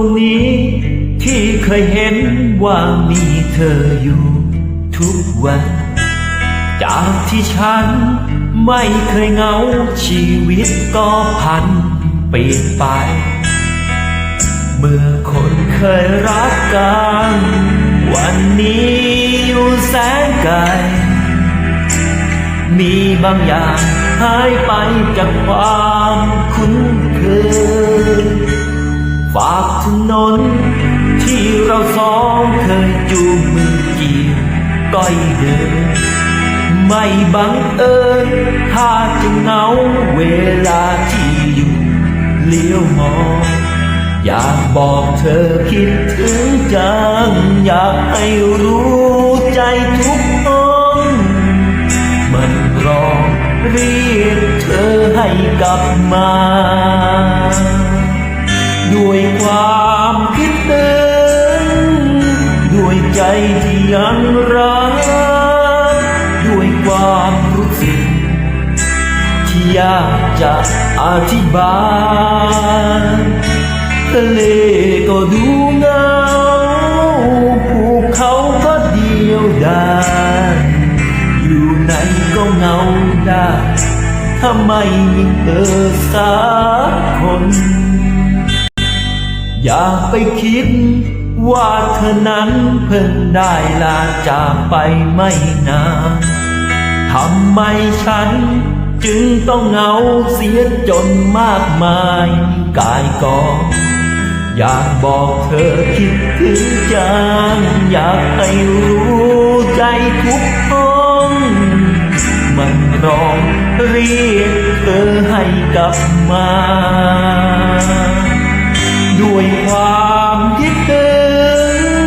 รงนี้ที่เคยเห็นว่ามีเธออยู่ทุกวัน จากที่ฉันไม่เคยเหงาชีวิตก็พันเปลี่ยนไป เมื่อคนเคยรักกัน วันนี้อยู่แสนไกล มีบางอย่างหายไปจากความคุ้นเคย ฝากถนน ที่เราสองเคยจูงมือเกี่ก้อยเดิน ไม่บังเอิญถ้าจะเหงาเวลาที่อยู่เลี้ยวมองอยากบอกเธอคิดถึงจัง อยากให้รู้ใจทุกห้องมันร้องเรียกเธอให้กลับมา สึกที่ยากจะอธิบายทะเลก็ดูเงาภูเขาก็เดียวดายอยู่ไหนก็เงาได้ถ้าไม่มีเธอสักคน อย่าไปคิดว่าเธอนั้นเพิ่งได้ลาจากไปไม่นาน ทำไมฉัน จึงต้องเหงาเสียจนมากมายกายกองอยากบอกเธอคิดถึงจังอยากให้รู้ใจทุกห้องมันร้องเรียกเธอให้กลับมา ด้วยความคิดถึง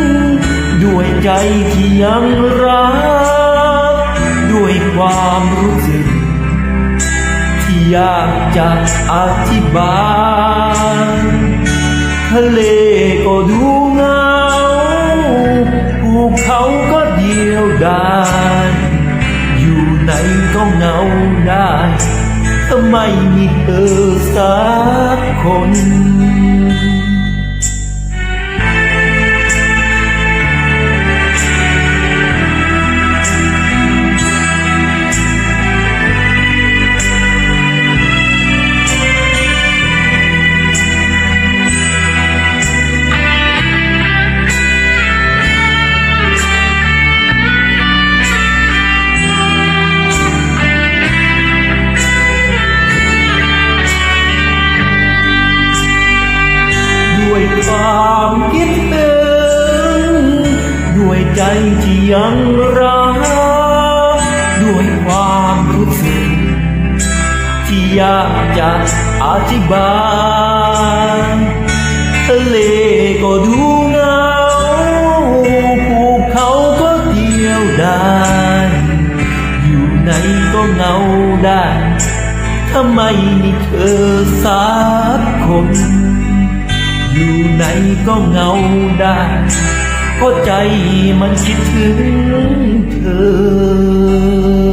ด้วยใจที่ยังรัก ความรู้สึก ที่อยากจะอธิบายทะเลก็ดูเงาภูเขาก็เดียวดายอยู่ไหนก็เงาได้ถ้าไม่มีเธอสักคน ใจที่ยังรักด้วยความรู้สึกที่อยากจะอธิบายทะเลก็ดูเงาภูเขาก็เดียวดายอยู่ไหนก็เงาได้ถ้าไม่มีเธอสักคน อยู่ไหนก็เงาได้ เพราะใจมันคิดถึงเธอ